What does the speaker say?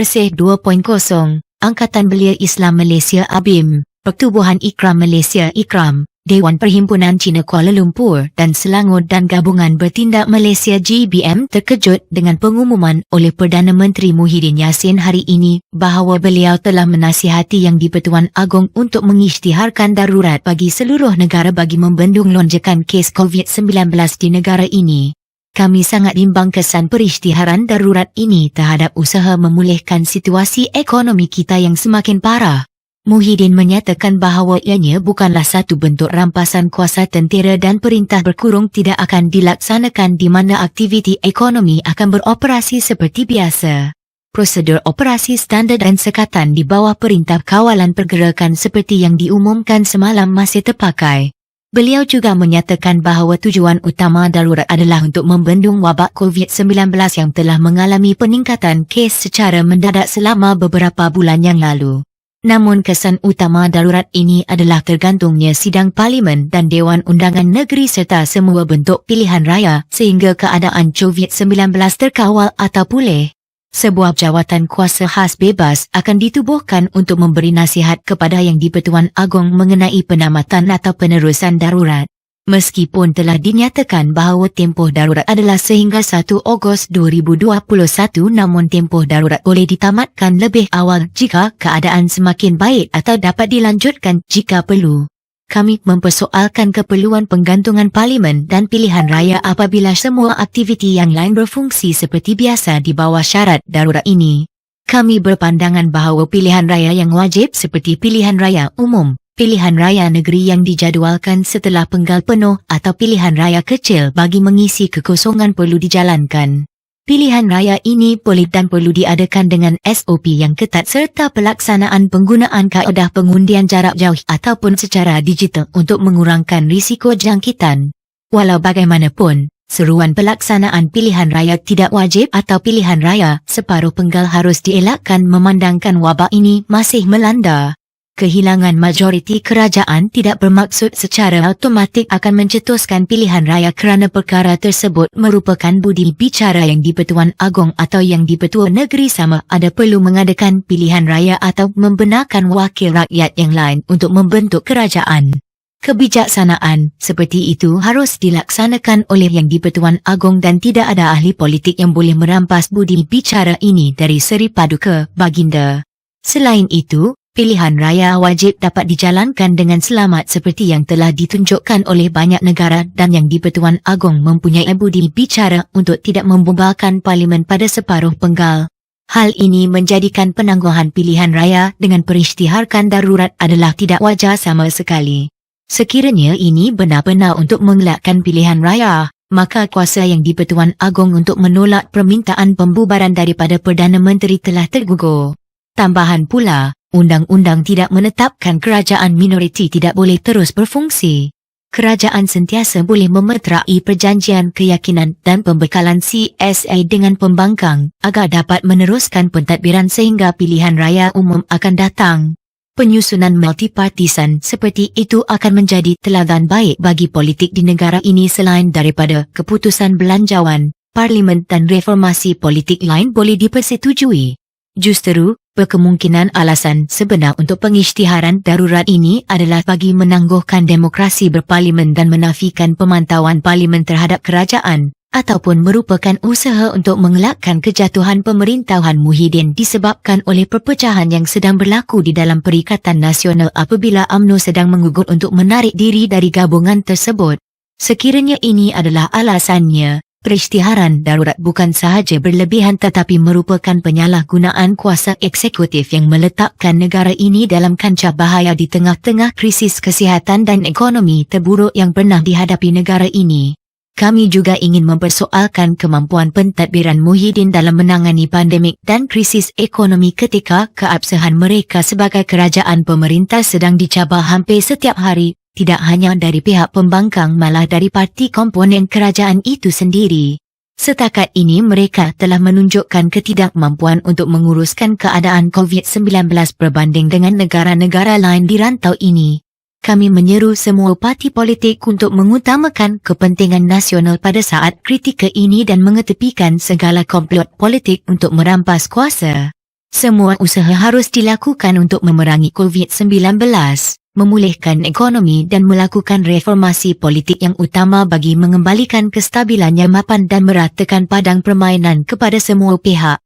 Persih 2.0, Angkatan Belia Islam Malaysia ABIM, Pertubuhan Ikram Malaysia IKRAM, Dewan Perhimpunan Cina Kuala Lumpur dan Selangor dan Gabungan Bertindak Malaysia GBM terkejut dengan pengumuman oleh Perdana Menteri Muhyiddin Yassin hari ini bahawa beliau telah menasihati Yang di-Pertuan Agong untuk mengisytiharkan darurat bagi seluruh negara bagi membendung lonjakan kes COVID-19 di negara ini. Kami sangat bimbang kesan perisytiharan darurat ini terhadap usaha memulihkan situasi ekonomi kita yang semakin parah. Muhyiddin menyatakan bahawa ianya bukanlah satu bentuk rampasan kuasa tentera dan perintah berkurung tidak akan dilaksanakan di mana aktiviti ekonomi akan beroperasi seperti biasa. Prosedur operasi standard dan sekatan di bawah perintah kawalan pergerakan seperti yang diumumkan semalam masih terpakai. Beliau juga menyatakan bahawa tujuan utama darurat adalah untuk membendung wabak COVID-19 yang telah mengalami peningkatan kes secara mendadak selama beberapa bulan yang lalu. Namun kesan utama darurat ini adalah tergantungnya sidang parlimen dan Dewan Undangan Negeri serta semua bentuk pilihan raya sehingga keadaan COVID-19 terkawal atau pulih. Sebuah jawatan kuasa khas bebas akan ditubuhkan untuk memberi nasihat kepada Yang di-Pertuan Agong mengenai penamatan atau penerusan darurat. Meskipun telah dinyatakan bahawa tempoh darurat adalah sehingga 1 Ogos 2021 namun tempoh darurat boleh ditamatkan lebih awal jika keadaan semakin baik atau dapat dilanjutkan jika perlu kami mempersoalkan keperluan penggantungan parlimen dan pilihan raya apabila semua aktiviti yang lain berfungsi seperti biasa di bawah syarat darurat ini. Kami berpandangan bahawa pilihan raya yang wajib seperti pilihan raya umum, pilihan raya negeri yang dijadualkan setelah penggal penuh atau pilihan raya kecil bagi mengisi kekosongan perlu dijalankan. Pilihan raya ini boleh dan perlu diadakan dengan SOP yang ketat serta pelaksanaan penggunaan kaedah pengundian jarak jauh ataupun secara digital untuk mengurangkan risiko jangkitan. Walau bagaimanapun, seruan pelaksanaan pilihan raya tidak wajib atau pilihan raya separuh penggal harus dielakkan memandangkan wabak ini masih melanda kehilangan majoriti kerajaan tidak bermaksud secara automatik akan mencetuskan pilihan raya kerana perkara tersebut merupakan budi bicara yang di-Pertuan Agong atau yang di-Pertua Negeri sama ada perlu mengadakan pilihan raya atau membenarkan wakil rakyat yang lain untuk membentuk kerajaan. Kebijaksanaan seperti itu harus dilaksanakan oleh Yang di-Pertuan Agong dan tidak ada ahli politik yang boleh merampas budi bicara ini dari Seri Paduka Baginda. Selain itu, Pilihan raya wajib dapat dijalankan dengan selamat seperti yang telah ditunjukkan oleh banyak negara dan yang di-Pertuan Agong mempunyai budi bicara untuk tidak membubarkan parlimen pada separuh penggal. Hal ini menjadikan penangguhan pilihan raya dengan perisytiharkan darurat adalah tidak wajar sama sekali. Sekiranya ini benar-benar untuk mengelakkan pilihan raya, maka kuasa yang di-Pertuan Agong untuk menolak permintaan pembubaran daripada Perdana Menteri telah tergugur. Tambahan pula, Undang-undang tidak menetapkan kerajaan minoriti tidak boleh terus berfungsi. Kerajaan sentiasa boleh memeterai perjanjian keyakinan dan pembekalan CSA dengan pembangkang agar dapat meneruskan pentadbiran sehingga pilihan raya umum akan datang. Penyusunan multipartisan seperti itu akan menjadi teladan baik bagi politik di negara ini selain daripada keputusan belanjawan, parlimen dan reformasi politik lain boleh dipersetujui. Justeru, berkemungkinan alasan sebenar untuk pengisytiharan darurat ini adalah bagi menangguhkan demokrasi berparlimen dan menafikan pemantauan parlimen terhadap kerajaan ataupun merupakan usaha untuk mengelakkan kejatuhan pemerintahan Muhyiddin disebabkan oleh perpecahan yang sedang berlaku di dalam Perikatan Nasional apabila AMNO sedang mengugut untuk menarik diri dari gabungan tersebut. Sekiranya ini adalah alasannya, Perisytiharan darurat bukan sahaja berlebihan tetapi merupakan penyalahgunaan kuasa eksekutif yang meletakkan negara ini dalam kancah bahaya di tengah-tengah krisis kesihatan dan ekonomi terburuk yang pernah dihadapi negara ini. Kami juga ingin mempersoalkan kemampuan pentadbiran Muhyiddin dalam menangani pandemik dan krisis ekonomi ketika keabsahan mereka sebagai kerajaan pemerintah sedang dicabar hampir setiap hari tidak hanya dari pihak pembangkang malah dari parti komponen kerajaan itu sendiri. Setakat ini mereka telah menunjukkan ketidakmampuan untuk menguruskan keadaan COVID-19 berbanding dengan negara-negara lain di rantau ini. Kami menyeru semua parti politik untuk mengutamakan kepentingan nasional pada saat kritika ini dan mengetepikan segala komplot politik untuk merampas kuasa. Semua usaha harus dilakukan untuk memerangi COVID-19, memulihkan ekonomi dan melakukan reformasi politik yang utama bagi mengembalikan kestabilan yang mapan dan meratakan padang permainan kepada semua pihak.